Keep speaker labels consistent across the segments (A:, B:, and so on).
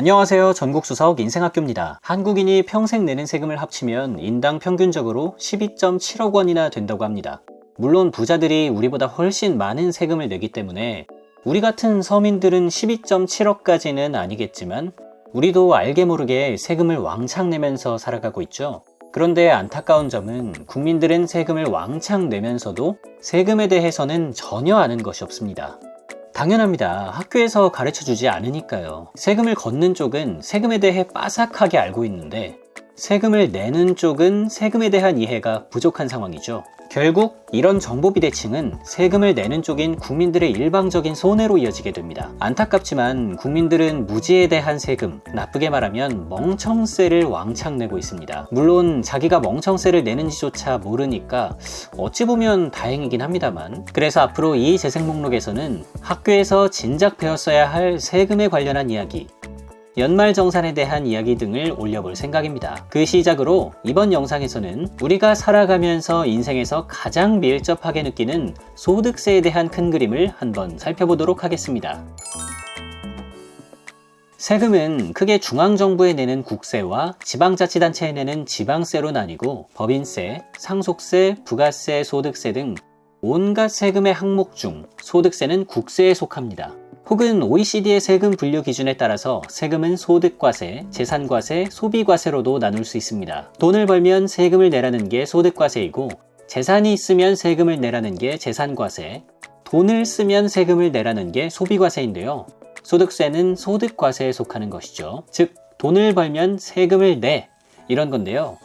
A: 안녕하세요. 전국수석 인생학교입니다. 한국인이 평생 내는 세금을 합치면 인당 평균적으로 12.7억 원이나 된다고 합니다. 물론 부자들이 우리보다 훨씬 많은 세금을 내기 때문에 우리 같은 서민들은 12.7억까지는 아니겠지만 우리도 알게 모르게 세금을 왕창 내면서 살아가고 있죠. 그런데 안타까운 점은 국민들은 세금을 왕창 내면서도 세금에 대해서는 전혀 아는 것이 없습니다. 당연합니다. 학교에서 가르쳐 주지 않으니까요. 세금을 걷는 쪽은 세금에 대해 빠삭하게 알고 있는데 세금을 내는 쪽은 세금에 대한 이해가 부족한 상황이죠. 결국 이런 정보 비 대칭은 세금을 내는 쪽인 국민들의 일방적인 손해로 이어지게 됩니다. 안타깝지만 국민들은 무지에 대한 세금, 나쁘게 말하면 멍청세를 왕창 내고 있습니다. 물론 자기가 멍청세를 내는지조차 모르니까 어찌 보면 다행이긴 합니다만 그래서 앞으로 이 재생 목록에서는 학교에서 진작 배웠어야 할 세금에 관련한 이야기, 연말정산에 대한 이야기 등을 올려볼 생각입니다. 그 시작으로 이번 영상에서는 우리가 살아가면서 인생에서 가장 밀접하게 느끼는 소득세에 대한 큰 그림을 한번 살펴보도록 하겠습니다. 세금은 크게 중앙정부에 내는 국세와 지방자치단체에 내는 지방세로 나뉘고 법인세, 상속세, 부가세, 소득세 등 온갖 세금의 항목 중 소득세는 국세에 속합니다. 혹은 OECD의 세금 분류 기준에 따라서 세금은 소득과세, 재산과세, 소비과세로도 나눌 수 있습니다. 돈을 벌면 세금을 내라는 게 소득과세이고 재산이 있으면 세금을 내라는 게 재산과세, 돈을 쓰면 세금을 내라는 게 소비과세인데요. 소득세는 소득과세에 속하는 것이죠. 즉, 돈을 벌면 세금을 내. 이런 건데요.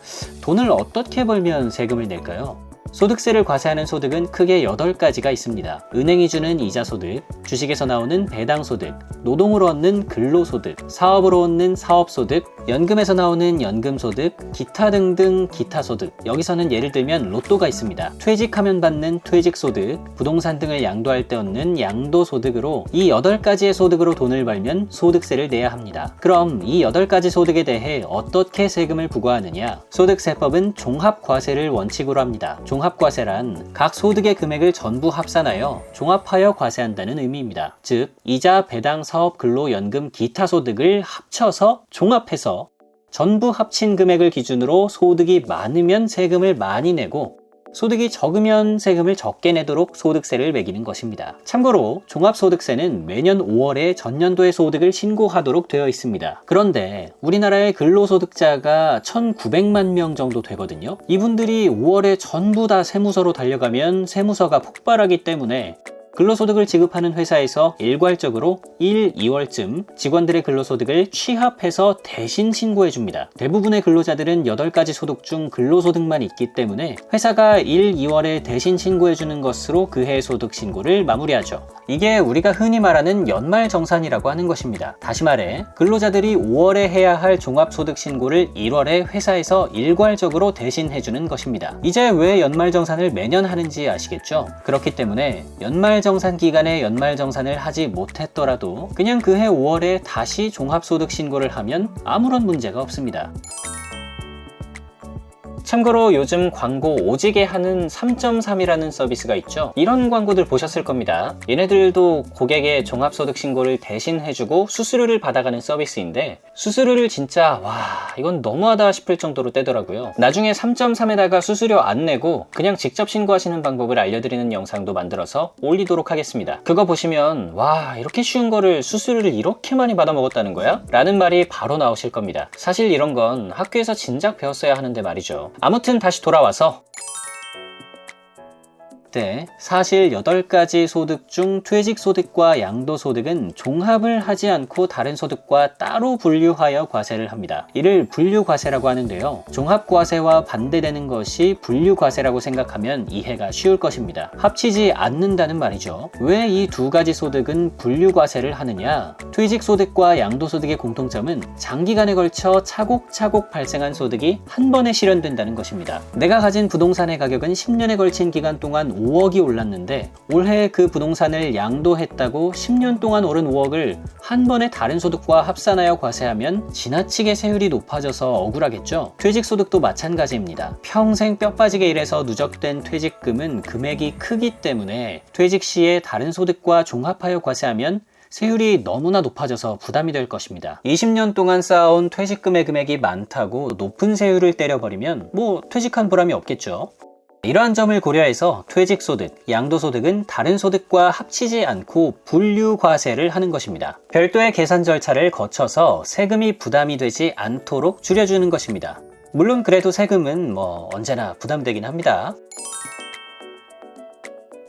A: 돈을 어떻게 벌면 세금을 낼까요? 소득세를 과세하는 소득은 크게 8가지가 있습니다. 은행이 주는 이자 소득, 주식에서 나오는 배당 소득, 노동으로 얻는 근로 소득, 사업으로 얻는 사업 소득, 연금에서 나오는 연금 소득, 기타 등등 기타 소득. 여기서는 예를 들면 로또가 있습니다. 퇴직하면 받는 퇴직 소득, 부동산 등을 양도할 때 얻는 양도 소득으로 이 8가지의 소득으로 돈을 벌면 소득세를 내야 합니다. 그럼 이 8가지 소득에 대해 어떻게 세금을 부과하느냐? 소득세법은 종합과세를 원칙으로 합니다. 종합 종합과세란 각 소득의 금액을 전부 합산하여 종합하여 과세한다는 의미입니다. 즉, 이자, 배당, 사업, 근로, 연금, 기타 소득을 합쳐서 종합해서 전부 합친 금액을 기준으로 소득이 많으면 세금을 많이 내고 소득이 적으면 세금을 적게 내도록 소득세를 매기는 것입니다. 참고로 종합소득세는 매년 5월에 전년도의 소득을 신고하도록 되어 있습니다. 그런데 우리나라의 근로소득자가 1,900만 명 정도 되거든요. 이분들이 5월에 전부 다 세무서로 달려가면 세무서가 폭발하기 때문에 근로소득을 지급하는 회사에서 일괄적으로 1, 2월쯤 직원들의 근로소득을 취합해서 대신 신고해 줍니다. 대부분의 근로자들은 8가지 소득 중 근로소득만 있기 때문에 회사가 1, 2월에 대신 신고해 주는 것으로 그해 소득 신고를 마무리하죠. 이게 우리가 흔히 말하는 연말 정산이라고 하는 것입니다. 다시 말해 근로자들이 5월에 해야 할 종합소득 신고를 1월에 회사에서 일괄적으로 대신 해주는 것입니다. 이제 왜 연말 정산을 매년 하는지 아시겠죠? 그렇기 때문에 연말 연말 정산 기간에 연말 정산을 하지 못했더라도 그냥 그해 5월에 다시 종합소득 신고를 하면 아무런 문제가 없습니다. 참고로 요즘 광고 오지게 하는 3.3이라는 서비스가 있죠. 이런 광고들 보셨을 겁니다. 얘네들도 고객의 종합소득 신고를 대신 해주고 수수료를 받아가는 서비스인데 수수료를 진짜 와 이건 너무하다 싶을 정도로 떼더라고요. 나중에 3.3에다가 수수료 안 내고 그냥 직접 신고하시는 방법을 알려드리는 영상도 만들어서 올리도록 하겠습니다. 그거 보시면 와 이렇게 쉬운 거를 수수료를 이렇게 많이 받아먹었다는 거야? 라는 말이 바로 나오실 겁니다. 사실 이런 건 학교에서 진작 배웠어야 하는데 말이죠. 아무튼 다시 돌아와서 때 사실 8가지 소득 중 퇴직소득과 양도소득은 종합을 하지 않고 다른 소득과 따로 분류하여 과세를 합니다. 이를 분류과세라고 하는데요. 종합과세와 반대되는 것이 분류과세라고 생각하면 이해가 쉬울 것입니다. 합치지 않는다는 말이죠. 왜 이 두 가지 소득은 분류과세를 하느냐? 퇴직소득과 양도소득의 공통점은 장기간에 걸쳐 차곡차곡 발생한 소득이 한 번에 실현된다는 것입니다. 내가 가진 부동산의 가격은 10년에 걸친 기간 동안 5억이 올랐는데 올해 그 부동산을 양도했다고 10년 동안 오른 5억을 한 번에 다른 소득과 합산하여 과세하면 지나치게 세율이 높아져서 억울하겠죠? 퇴직소득도 마찬가지입니다. 평생 뼈 빠지게 일해서 누적된 퇴직금은 금액이 크기 때문에 퇴직 시에 다른 소득과 종합하여 과세하면 세율이 너무나 높아져서 부담이 될 것입니다. 20년 동안 쌓아온 퇴직금의 금액이 많다고 높은 세율을 때려버리면 뭐 퇴직한 보람이 없겠죠. 이러한 점을 고려해서 퇴직소득, 양도소득은 다른 소득과 합치지 않고 분류과세를 하는 것입니다. 별도의 계산 절차를 거쳐서 세금이 부담이 되지 않도록 줄여주는 것입니다. 물론 그래도 세금은 뭐 언제나 부담되긴 합니다.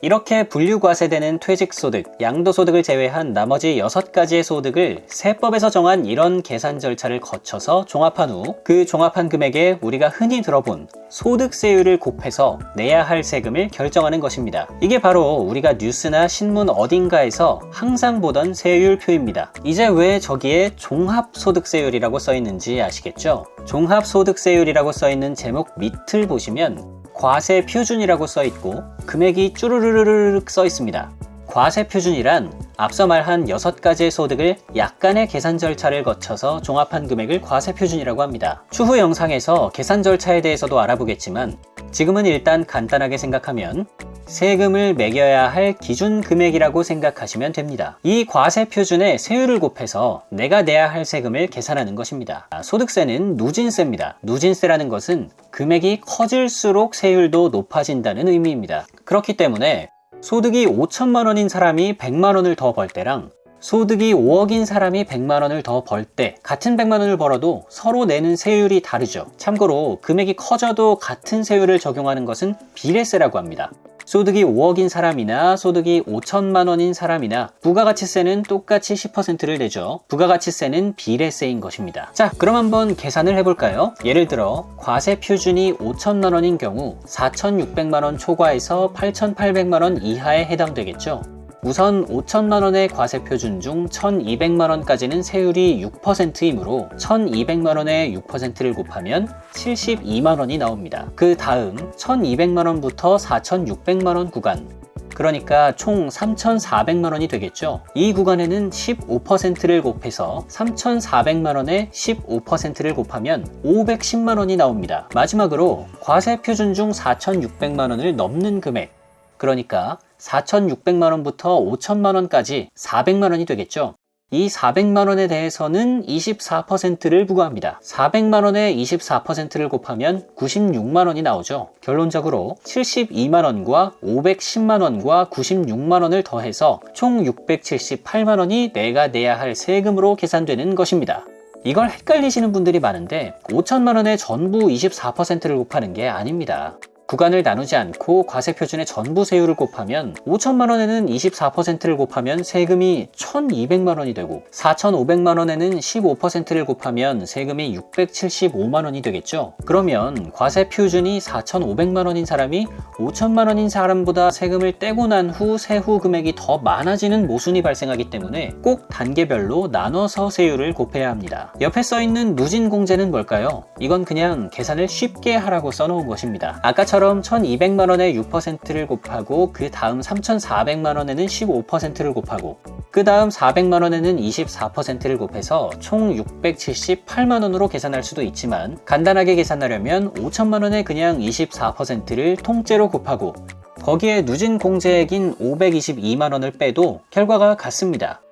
A: 이렇게 분류과세되는 퇴직소득, 양도소득을 제외한 나머지 6가지의 소득을 세법에서 정한 이런 계산 절차를 거쳐서 종합한 후 그 종합한 금액에 우리가 흔히 들어본 소득세율을 곱해서 내야 할 세금을 결정하는 것입니다. 이게 바로 우리가 뉴스나 신문 어딘가에서 항상 보던 세율표입니다. 이제 왜 저기에 종합소득세율이라고 써 있는지 아시겠죠? 종합소득세율이라고 써 있는 제목 밑을 보시면 과세 표준이라고 써 있고 금액이 쭈르르르륵 써 있습니다. 과세 표준이란 앞서 말한 6가지의 소득을 약간의 계산 절차를 거쳐서 종합한 금액을 과세 표준이라고 합니다. 추후 영상에서 계산 절차에 대해서도 알아보겠지만 지금은 일단 간단하게 생각하면 세금을 매겨야 할 기준 금액이라고 생각하시면 됩니다. 이 과세 표준에 세율을 곱해서 내가 내야 할 세금을 계산하는 것입니다. 아, 소득세는 누진세입니다. 누진세라는 것은 금액이 커질수록 세율도 높아진다는 의미입니다. 그렇기 때문에 소득이 5천만 원인 사람이 100만 원을 더 벌 때랑 소득이 5억인 사람이 100만 원을 더 벌 때 같은 100만 원을 벌어도 서로 내는 세율이 다르죠. 참고로 금액이 커져도 같은 세율을 적용하는 것은 비례세라고 합니다. 소득이 5억인 사람이나 소득이 5천만 원인 사람이나 부가가치세는 똑같이 10%를 내죠. 부가가치세는 비례세인 것입니다. 자, 그럼 한번 계산을 해볼까요? 예를 들어 과세 표준이 5천만 원인 경우 4,600만 원 초과해서 8,800만 원 이하에 해당되겠죠. 우선 5천만 원의 과세 표준 중 1,200만 원까지는 세율이 6%이므로 1,200만 원의 6%를 곱하면 72만 원이 나옵니다. 그 다음 1,200만 원부터 4,600만 원 구간 그러니까 총 3,400만 원이 되겠죠. 이 구간에는 15%를 곱해서 3,400만 원에 15%를 곱하면 510만 원이 나옵니다. 마지막으로 과세 표준 중 4,600만 원을 넘는 금액 그러니까 4,600만 원부터 5천만 원까지 400만 원이 되겠죠. 이 400만 원에 대해서는 24%를 부과합니다. 400만 원에 24%를 곱하면 96만 원이 나오죠. 결론적으로 72만 원과 510만 원과 96만 원을 더해서 총 678만 원이 내가 내야 할 세금으로 계산되는 것입니다. 이걸 헷갈리시는 분들이 많은데 5천만 원에 전부 24%를 곱하는 게 아닙니다. 구간을 나누지 않고 과세 표준의 전부 세율을 곱하면 5천만 원에는 24%를 곱하면 세금이 1,200만 원이 되고 4,500만 원에는 15%를 곱하면 세금이 675만 원이 되겠죠. 그러면 과세 표준이 4,500만 원인 사람이 5천만 원인 사람보다 세금을 떼고 난 후 세후 금액이 더 많아지는 모순이 발생하기 때문에 꼭 단계별로 나눠서 세율을 곱해야 합니다. 옆에 써 있는 누진 공제는 뭘까요? 이건 그냥 계산을 쉽게 하라고 써놓은 것입니다. 아까처럼 처럼 1200만 원에 6%를 곱하고 그 다음 3400만 원에는 15%를 곱하고 그 다음 400만 원에는 24%를 곱해서 총 678만 원으로 계산할 수도 있지만 간단하게 계산하려면 5천만 원에 그냥 24%를 통째로 곱하고 거기에 누진 공제액인 522만 원을 빼도 결과가 같습니다.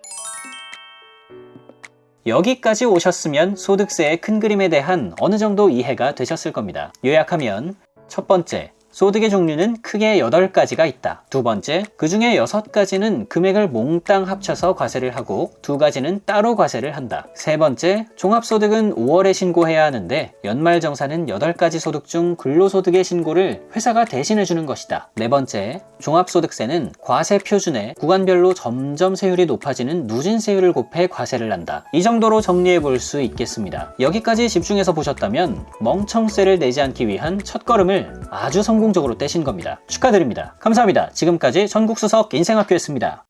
A: 여기까지 오셨으면 소득세의 큰 그림에 대한 어느 정도 이해가 되셨을 겁니다. 요약하면 첫 번째, 소득의 종류는 크게 8가지가 있다. 두 번째, 그 중에 6가지는 금액을 몽땅 합쳐서 과세를 하고 두 가지는 따로 과세를 한다. 세 번째, 종합소득은 5월에 신고해야 하는데 연말정산은 8가지 소득 중 근로소득의 신고를 회사가 대신해 주는 것이다. 네 번째, 종합소득세는 과세 표준에 구간별로 점점 세율이 높아지는 누진세율을 곱해 과세를 한다. 이 정도로 정리해 볼 수 있겠습니다. 여기까지 집중해서 보셨다면 멍청세를 내지 않기 위한 첫걸음을 아주 성공 성공적으로 떼신 겁니다. 축하드립니다. 감사합니다. 지금까지 전국수석 인생학교였습니다.